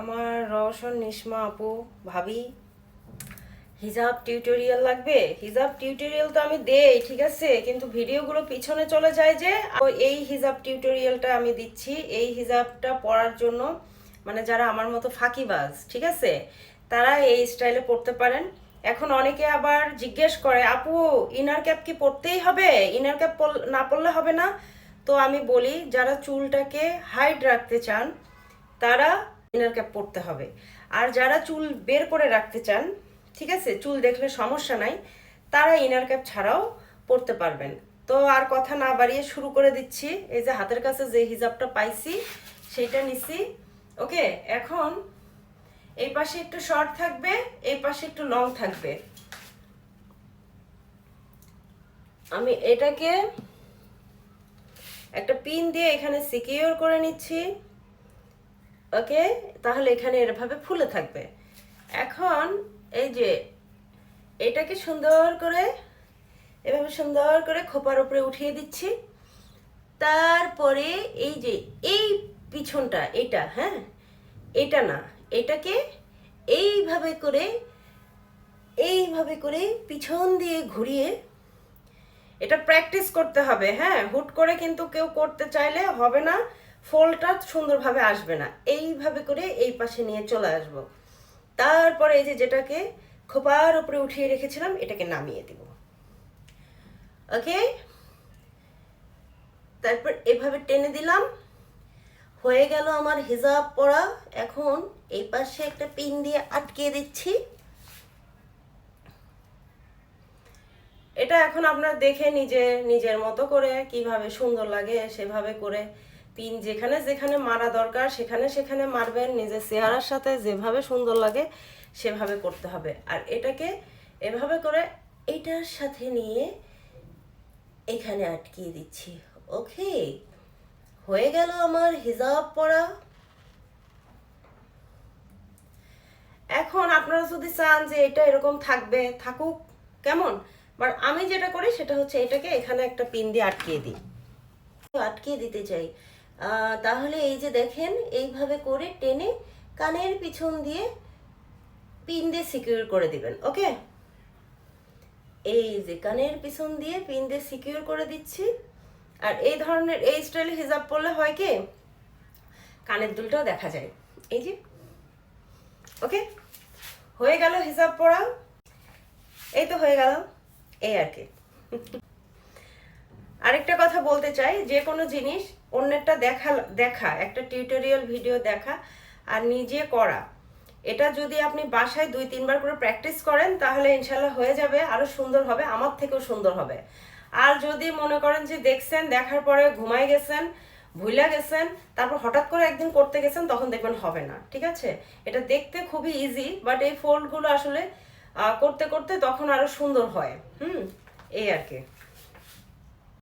আমার রওশন নিসমা আপু, ভাবি। হিজাব টিউটোরিয়াল লাগবে? হিজাব টিউটোরিয়াল তো আমি দেই, ঠিক আছে? কিন্তু ভিডিওগুলো পিছনে চলে যায় যে এই হিজাব টিউটোরিয়ালটা আমি দিচ্ছি। এই হিজাবটা পরার জন্য মানে যারা আমার মতো ফাঁকিবাজ, ঠিক আছে? তারা এই স্টাইলে পড়তে পারেন। এখন অনেকে আবার জিজ্ঞেস করে, আপু ইনার ক্যাপ কি পরতেই হবে? ইনার ক্যাপ না পরলে হবে না? তো আমি বলি, যারা চুলটাকে হাইড রাখতে চান, তারা ইনার ক্যাপ পরতে হবে। আর যারা চুল বের করে রাখতে চান, ঠিক আছে? চুল দেখলে সমস্যা নাই, তারা ইনার ক্যাপ ছাড়াও পরতে পারবেন। তো আর কথা না বাড়িয়ে শুরু করে দিচ্ছি। এই যে হাতের কাছে যে হিজাবটা পাইছি, সেইটা নিছি। ওকে? এখন এই পাশে একটু শর্ট থাকবে, এই পাশে একটু লং থাকবে। আমি এটাকে একটা পিন দিয়ে এখানে সিকিউর করে নিচ্ছি। ওকে? তাহলে এখানে এরভাবে ফুলে থাকবে। এখন এই যে এটাকে সুন্দর করে, এভাবে সুন্দর করে খোপার উপরে উঠিয়ে দিচ্ছি। তারপরে এই যে এই পিছনটা, এটা হ্যাঁ? এটা না, এটাকে এইভাবে করে এইভাবে করে পিছন দিয়ে ঘুরিয়ে এটা প্র্যাকটিস করতে হবে হ্যাঁ? হুট করে কিন্তু কেউ করতে চাইলে হবে না। ফলটা সুন্দরভাবে আসবে না। এইভাবে করে এই পাশে নিয়ে চলে আসব। তারপরে এই যে যেটাকে খোপার উপরে উঠিয়ে রেখেছিলাম, এটাকে নামিয়ে দিব। ওকে তারপর এভাবে টেনে দিলাম। হয়ে গেল আমার হিজাব পরা। এখন এই পাশে একটা পিন দিয়ে আটকে দিচ্ছি। এটা এখন আপনার দেখে নিজে, নিজের মতো করে কীভাবে সুন্দর লাগে সেভাবে করে পিন যেখানে যেখানে মারা দরকার, সেখানে সেখানে মারবেন, নিজের চেহারার সাথে যেভাবে সুন্দর লাগে, সেভাবে করতে হবে। আর এটাকে এভাবে করে এটার সাথে নিয়ে এখানে আটকিয়ে দিচ্ছি। ওকে? হয়ে গেল আমার হিজাব পরা। এখন আপনারা যদি চান যে এটা এরকম থাকবে, থাকুক, কেমন? বাট আমি যেটা করি সেটা হচ্ছে এটাকে এখানে একটা পিন দিয়ে আটকিয়ে দিই। আটকিয়ে দিতে চাই। তাহলে এই যে দেখেন, এইভাবে করে টেনে কানের পিছন দিয়ে পিন দিয়ে সিকিউর করে দিবেন ওকে এই যে কানের পিছন দিয়ে পিন দিয়ে সিকিউর করে দিচ্ছি। আর এই ধরনের এই স্টাইল হিজাব পরলে হয় কি? কানের দুলটাও দেখা যায়। এই যে ওকে হয়ে গেল হিসাব পড়া এই তো হয়ে গেল, এই আর কি। আরেকটা কথা বলতে চাই, যে কোনো জিনিস অন্যেরটা দেখা দেখা, একটা টিউটোরিয়াল ভিডিও দেখা আর নিজে করা। এটা যদি আপনি বাসায় দুই, তিনবার করে প্র্যাকটিস করেন, তাহলে ইনশাল্লাহ হয়ে যাবে, আরও সুন্দর হবে, আমার থেকেও সুন্দর হবে। আর যদি মনে করেন যে দেখছেন, দেখার পরে ঘুমাই গেছেন ভুলে গেছেন, তারপর হঠাৎ করে একদিন করতে গেছেন, তখন দেখবেন হবে না, ঠিক আছে? এটা দেখতে খুবই ইজি বাট এই ফোল্ডগুলো আসলে করতে করতে তখন আরও সুন্দর হয়। হুম? এই আর কি।